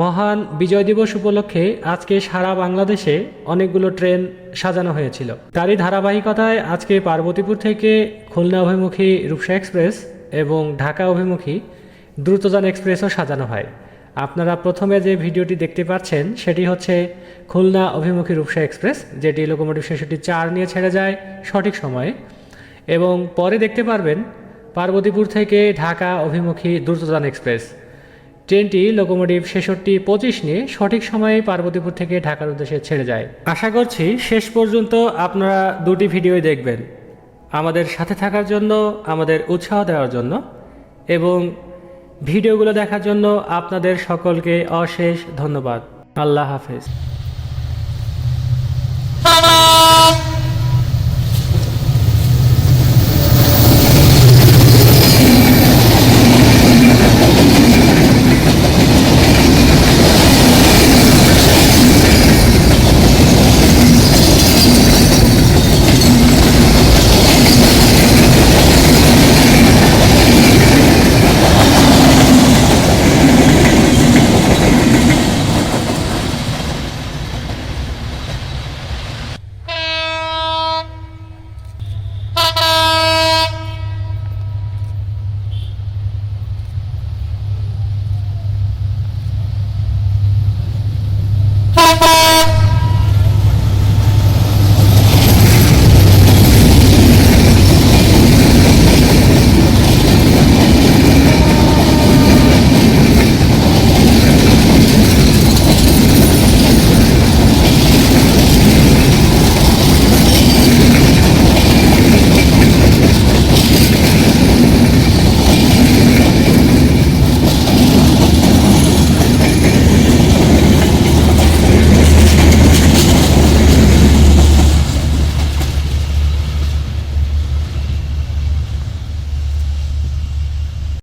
মহান বিজয় দিবস উপলক্ষে আজকে সারা বাংলাদেশে অনেকগুলো ট্রেন সাজানো হয়েছিল। তারই ধারাবাহিকতায় আজকে পার্বতীপুর থেকে খুলনা অভিমুখী রূপসা এক্সপ্রেস এবং ঢাকা অভিমুখী দ্রুতযান এক্সপ্রেসও সাজানো হয়। আপনারা প্রথমে যে ভিডিওটি দেখতে পাচ্ছেন, সেটি হচ্ছে খুলনা অভিমুখী রূপসা এক্সপ্রেস, যেটি লোকোমোটিভ ছেষট্টি চার নিয়ে ছেড়ে যায় সঠিক সময়ে। এবং পরে দেখতে পারবেন পার্বতীপুর থেকে ঢাকা অভিমুখী দ্রুতযান এক্সপ্রেস। ট্রেনটি লোকোমোটিভ ছেষট্টি পঁচিশ নিয়ে সঠিক সময়ে পার্বতীপুর থেকে ঢাকার উদ্দেশ্যে ছেড়ে যায়। আশা করছি শেষ পর্যন্ত আপনারা দুটি ভিডিওই দেখবেন। আমাদের সাথে থাকার জন্য, আমাদের উৎসাহ দেওয়ার জন্য এবং ভিডিওগুলো দেখার জন্য আপনাদের সকলকে অশেষ ধন্যবাদ। আল্লাহ হাফেজ।